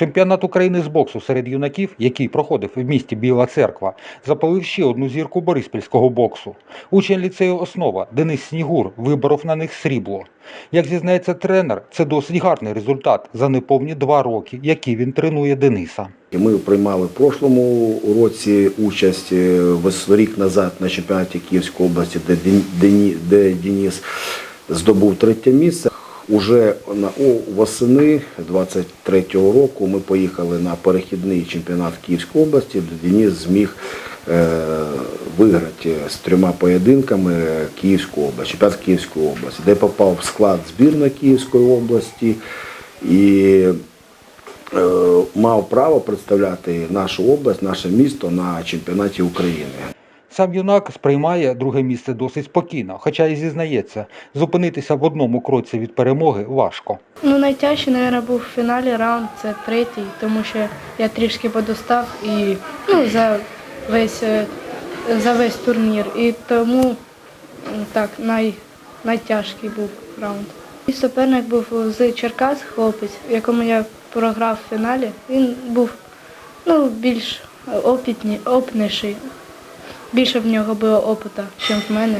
Чемпіонат України з боксу серед юнаків, який проходив в місті Біла Церква, запалив ще одну зірку бориспільського боксу. Учень ліцею Основа Денис Снігур виборов на них срібло. Як зізнається тренер, це досить гарний результат за неповні два роки, які він тренує Дениса. Ми приймали в прошлому році участь е, рік назад на чемпіонаті Київської області, де, Ден- Дені- де Денис здобув третє місце. Уже на восени 23-го року ми поїхали на перехідний чемпіонат Київської області, де Денис зміг е, виграти з трьома поєдинками Київську область, чемпіонат Київської області, де попав в склад збірної Київської області і е, мав право представляти нашу область, наше місто на чемпіонаті України. Сам юнак сприймає друге місце досить спокійно, хоча і зізнається, зупинитися в одному кроці від перемоги важко. Ну, найтяжче, мабуть, був в фіналі раунд, це третій, тому що я трішки подостав і ну, за весь е, за весь турнір. І тому так, най, найтяжкий був раунд. І суперник був з Черкас, хлопець, якому я програв в фіналі. Він був ну, більш опитні, опитніший. Більше в нього було опита, ніж в мене.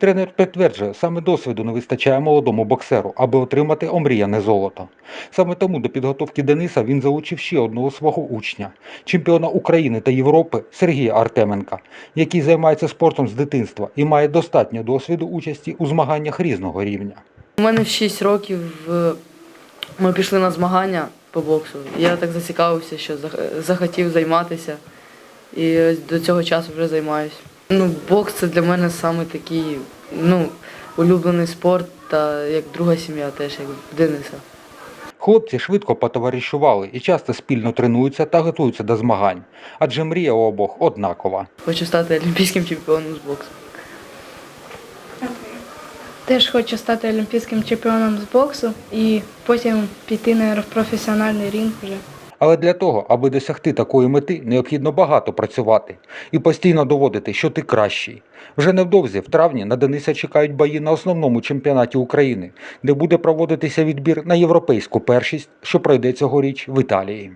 Тренер підтверджує, саме досвіду не вистачає молодому боксеру, аби отримати омріяне золото. Саме тому до підготовки Дениса він залучив ще одного свого учня, чемпіона України та Європи Сергія Артеменка, який займається спортом з дитинства і має достатньо досвіду участі у змаганнях різного рівня. У мене в 6 років е, ми пішли на змагання по боксу. Я так зацікавився, що зах- захотів займатися. І ось до цього часу вже займаюся. Ну, бокс це для мене саме такий ну, улюблений спорт та як друга сім'я теж, як Дениса. Хлопці швидко потоваришували і часто спільно тренуються та готуються до змагань, адже мрія у обох однакова. Хочу стати олімпійським чемпіоном з боксу. Теж хочу стати олімпійським чемпіоном з боксу і потім піти на професіональний ринг вже. Але для того, аби досягти такої мети, необхідно багато працювати і постійно доводити, що ти кращий. Вже невдовзі, в травні, на Дениса чекають бої на основному чемпіонаті України, де буде проводитися відбір на європейську першість, що пройде цьогоріч в Італії.